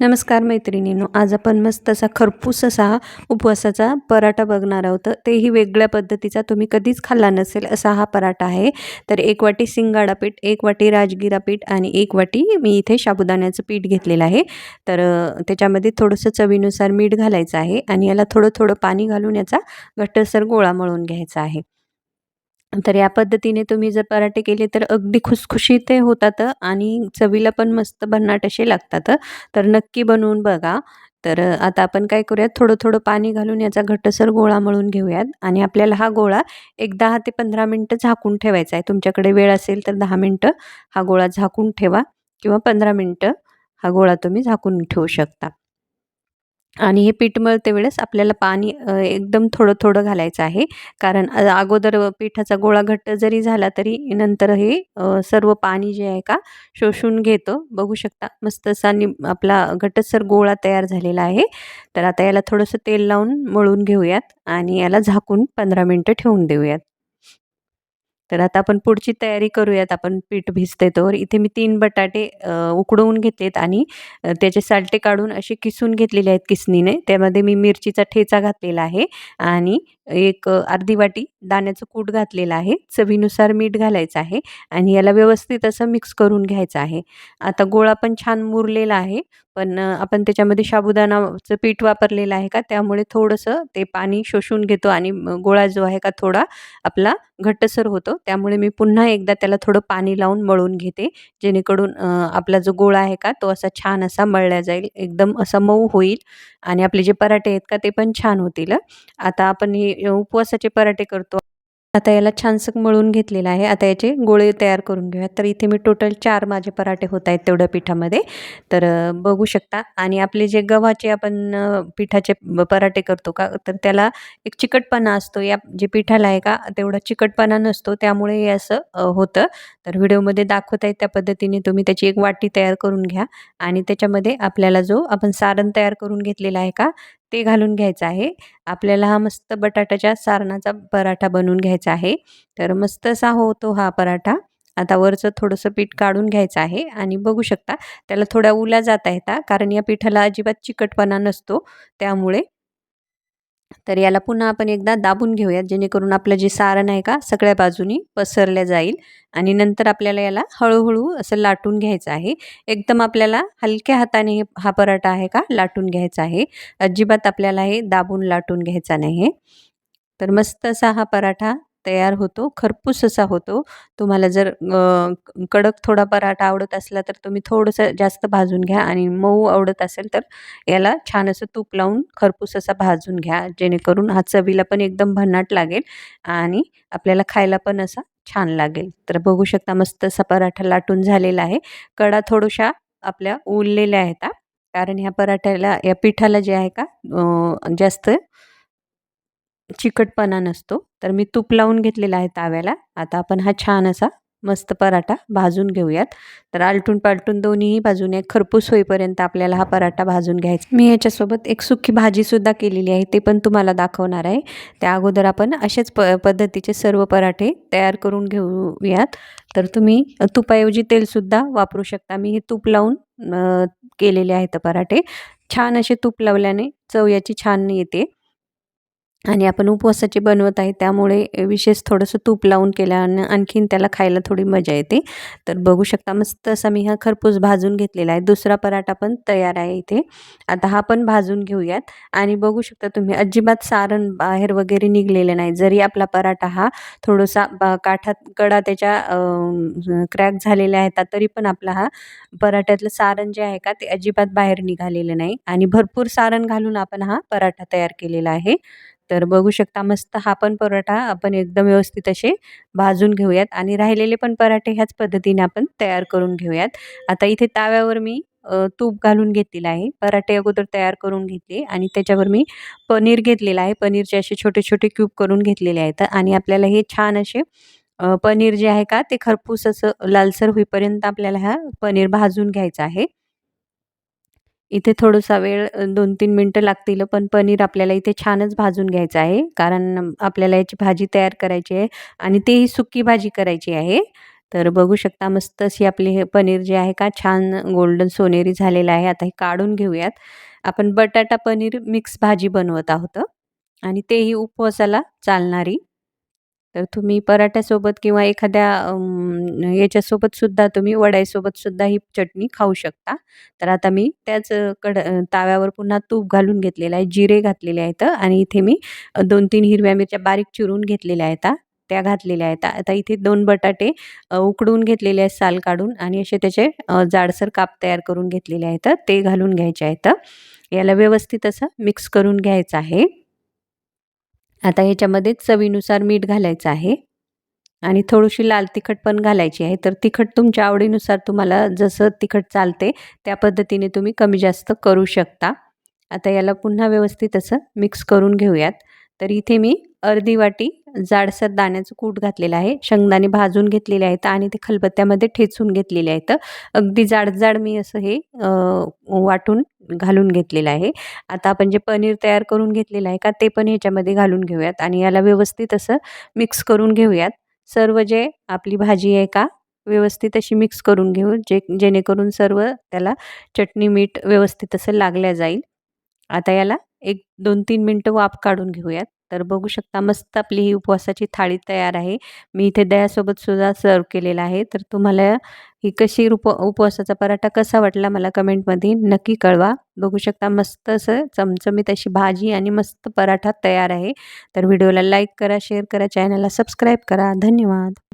नमस्कार मैत्रिणींनो आज आपण मस्त असा खरपूस असा उपवासाचा पराठा बघणार आहोत. तेही वेगळ्या पद्धतीचा तुम्ही कधीच खाल्ला नसेल असा हा पराठा आहे. तर एक वाटी सिंगाडा पीठ एक वाटी राजगिरा पीठ आणि एक वाटी मी इथे साबुदाण्याचं पीठ घेतलेलं आहे. तर त्याच्यामध्ये थोडंसं चवीनुसार मीठ घालायचं आहे आणि याला थोडं थोडं पाणी घालून याचा घट्टसर गोळा मळून घ्यायचा आहे. तर या पद्धतीने तुम्ही जर पराठे केले तर अगदी खुसखुशीत होतात आणि चवीला पण मस्त भन्नाट असे लागतात. तर नक्की बनवून बघा. तर आता आपण काय करूयात? थोडं थोडं पाणी घालून याचा घट्टसर गोळा मळून घेऊयात आणि आपल्याला हा गोळा एक दहा ते पंधरा मिनटं झाकून ठेवायचा आहे. तुमच्याकडे वेळ असेल तर दहा मिनटं हा गोळा झाकून ठेवा किंवा पंधरा मिनटं हा गोळा तुम्ही झाकून ठेवू शकता. आणि हे पीठ मळते वेळेस आपल्याला पाणी एकदम थोडं थोडं घालायचं आहे. कारण अगोदर पिठाचा गोळा घट्ट जरी झाला तरी नंतर हे सर्व पाणी जे आहे का शोषून घेतं. बघू शकता मस्त असा नि आपला घटसर गोळा तयार झालेला आहे. तर आता याला थोडंसं तेल लावून मळून घेऊयात आणि याला झाकून पंधरा मिनटं ठेवून देऊयात. तर आता आपण पुढची तयारी करूयात. आपण पीठ भिजते तर इथे मी तीन बटाटे उकडवून घेतलेत आणि त्याचे सालटे काढून असे किसून घेतलेले आहेत किसनीने त्यामध्ये मी मिरचीचा ठेचा घातलेला आहे आणि एक अर्धी वाटी दाण्याचं कूट घातलेलं आहे. चवीनुसार मीठ घालायचं आहे आणि याला व्यवस्थित असं मिक्स करून घ्यायचं आहे. आता गोळा पण छान मुरलेला आहे. पण आपण त्याच्यामध्ये साबुदाणाचं पीठ वापरलेलं आहे का? त्यामुळे थोडंसं ते पाणी शोषून घेतो आणि गोळा जो आहे का थोडा आपला घट्टसर होतो. त्यामुळे मी पुन्हा एकदा त्याला थोडं पाणी लावून मळून घेते जेणेकरून आपला जो गोळा आहे का तो असा छान असा मळला जाईल एकदम असा मऊ होईल आणि आपले जे पराठे आहेत का ते पण छान होतील आता आपण हे उपवासाचे पराठे करतो. आता याला छानसं मळून घेतलेलं आहे. आता याचे गोळे तयार करून घेऊयात. तर इथे मी टोटल चार माझे पराठे होत आहेत तेवढ्या पिठामध्ये. तर बघू शकता. आणि आपले जे गव्हाचे आपण पिठाचे पराठे करतो का तर त्याला एक चिकटपणा असतो. या जे पिठाला आहे का तेवढा चिकटपणा नसतो. त्यामुळे हे असं होतं. तर व्हिडिओमध्ये दाखवत आहे त्या पद्धतीने तुम्ही त्याची एक वाटी तयार करून घ्या. आणि त्याच्यामध्ये आपल्याला जो आपण सारण तयार करून घेतलेला आहे का ते घालून घ्यायचं आहे. आपल्याला हा मस्त बटाट्याच्या सारणाचा पराठा बनवून घ्यायचा आहे. तर मस्त असा होतो हा पराठा. आता वरचं थोडंसं पीठ काढून घ्यायचं आहे आणि बघू शकता त्याला थोड्या उल्या जाता येतात कारण या पिठाला अजिबात चिकटपणा नसतो. त्यामुळे तर याला पुन्हा आपण एकदा दाबून घेऊयात जेणेकरून आपलं जे सारण आहे का सगळ्या बाजूनी पसरल्या जाईल आणि नंतर आपल्याला याला हळूहळू असं लाटून घ्यायचं आहे. एकदम आपल्याला हलक्या हाताने हा पराठा आहे का लाटून घ्यायचा आहे. अजिबात आपल्याला हे दाबून लाटून घ्यायचा नाही. तर मस्त असा हा पराठा तयार होतो खरपूस असा होतो. तुम्हाला जर कडक थोडा पराठा आवडत असला तर तुम्ही थोडंसं जास्त भाजून घ्या आणि मऊ आवडत असेल तर याला छान असं तूप लावून खरपूस असा भाजून घ्या जेणेकरून हा चवीला पण एकदम भन्नाट लागेल आणि आपल्याला खायला पण असा छान लागेल. तर बघू शकता मस्त असा पराठा लाटून झालेला आहे. कडा थोड्याशा आपल्या उरलेल्या आहेत कारण ह्या पराठ्याला या पिठाला जे आहे का जास्त चिकटपणा नसतो. तर मी तूप लावून घेतलेला आहे ताव्याला. आता आपण हा छान असा मस्त पराठा भाजून घेऊयात. तर आलटून पालटून दोन्हीही बाजूने खरपूस होईपर्यंत आपल्याला हा पराठा भाजून घ्यायचा. मी याच्यासोबत एक सुखी भाजीसुद्धा केलेली आहे. ते पण तुम्हाला दाखवणार आहे. त्या अगोदर आपण अशाच प पद्धतीचे सर्व पराठे तयार करून घेऊयात. तर तुम्ही तुपाऐवजी तेलसुद्धा वापरू शकता. मी हे तूप लावून केलेले आहेत पराठे. छान असे तूप लावल्याने चव याची छान येते. आणि आपण उपवासाचे बनवत आहे त्यामुळे विशेष थोडंसं तूप लावून केल्यानं आणखीन त्याला खायला थोडी मजा येते. तर बघू शकता मस्त असा मी हा खरपूस भाजून घेतलेला आहे. दुसरा पराठा पण तयार आहे इथे. आता हा पण भाजून घेऊयात. आणि बघू शकता तुम्ही अजिबात सारण बाहेर वगैरे निघलेलं नाही. जरी आपला पराठा हा थोडासा काठात कडा त्याच्या क्रॅक झालेल्या आहेत तरी पण आपला हा पराठ्यातलं सारण जे आहे का ते अजिबात बाहेर निघालेलं नाही. आणि भरपूर सारण घालून आपण हा पराठा तयार केलेला आहे. तर बघू शकता मस्त हा पण पराठा आपण एकदम व्यवस्थित असे भाजून घेऊयात आणि राहिलेले पण पराठे ह्याच पद्धतीने आपण तयार करून घेऊयात. आता इथे ताव्यावर मी तूप घालून घेतलेलं आहे. पराठे अगोदर तयार करून घेतले आणि त्याच्यावर मी पनीर घेतलेलं आहे. पनीरचे असे छोटे छोटे क्यूब करून घेतलेले आहेत आणि आपल्याला हे छान असे पनीर जे आहे का ते खरपूस असं लालसर होईपर्यंत आपल्याला हा पनीर भाजून घ्यायचा आहे. इथे थोडासा वेळ दोन तीन मिनटं लागतील पण पनीर आपल्याला इथे छानच भाजून घ्यायचं आहे. कारण आपल्याला याची भाजी तयार करायची आहे आणि तेही सुकी भाजी करायची आहे. तर बघू शकता मस्त अशी आपली हे पनीर जे आहे का छान गोल्डन सोनेरी झालेलं आहे. आता हे काढून घेऊयात. आपण बटाटा पनीर मिक्स भाजी बनवत आहोत. आणि तेही उपवासाला चालणारी तर तुम्ही पराठ्यासोबत किंवा एखाद्या याच्यासोबतसुद्धा याच्यासोबत सुद्धा तुम्ही वड्यासोबत सुद्धा ही चटणी खाऊ शकता. तर आता मी त्याच कड ताव्यावर पुन्हा तूप घालून घेतलेलं आहे जिरे घातलेले आहेत आणि इथे मी दोन तीन हिरव्या मिरच्या बारीक चिरून घेतलेल्या आहेत त्या घातलेल्या आहेत. आता इथे दोन बटाटे उकडून घेतलेले आहेत साल काढून आणि असे त्याचे जाडसर काप तयार करून घेतलेले आहेत. ते घालून घ्यायचे आहेत. याला व्यवस्थित असं मिक्स करून घ्यायचं आहे. आता ह्याच्यामध्येच चवीनुसार मीठ घालायचं आहे. आणि थोडीशी लाल तिखट पण घालायची आहे. तर तिखट तुमच्या आवडीनुसार तुम्हाला जसं तिखट चालते त्या पद्धतीने तुम्ही कमी जास्त करू शकता. आता याला पुन्हा व्यवस्थित असं मिक्स करून घेऊयात. तर इथे मी अर्धी वाटी जाडसर दाण्याचं कूट घातलेलं आहे. शेंगदाणे भाजून घेतलेले आहेत आणि ते खलबत्त्यामध्ये ठेचून घेतलेले आहेत. अगदी जाड जाड मी असं हे वाटून घालून घेतलेलं आहे. आता आपण जे पनीर तयार करून घेतलेलं आहे का ते पण ह्याच्यामध्ये घालून घेऊयात आणि याला व्यवस्थित असं मिक्स करून घेऊयात. सर्व जे आपली भाजी आहे का व्यवस्थित अशी मिक्स करून घेऊ जे जेणेकरून सर्व त्याला चटणी मीठ व्यवस्थित असं लागल्या जाईल. आता याला एक दोन तीन मिनटं वाफ काढून घेऊयात. तर बघू शकता मस्त आपली ही उपवासाची थाळी तयार आहे. मी इथे दह्यासोबत सुद्धा सर्व केलेला आहे. तर तुम्हाला ही कशी उप उपवासाचा पराठा कसा वाटला मला कमेंटमध्ये नक्की कळवा. बघू शकता मस्त असं चमचमीत अशी भाजी आणि मस्त पराठा तयार आहे. तर व्हिडिओला लाईक करा शेअर करा चॅनलला सबस्क्राईब करा. धन्यवाद.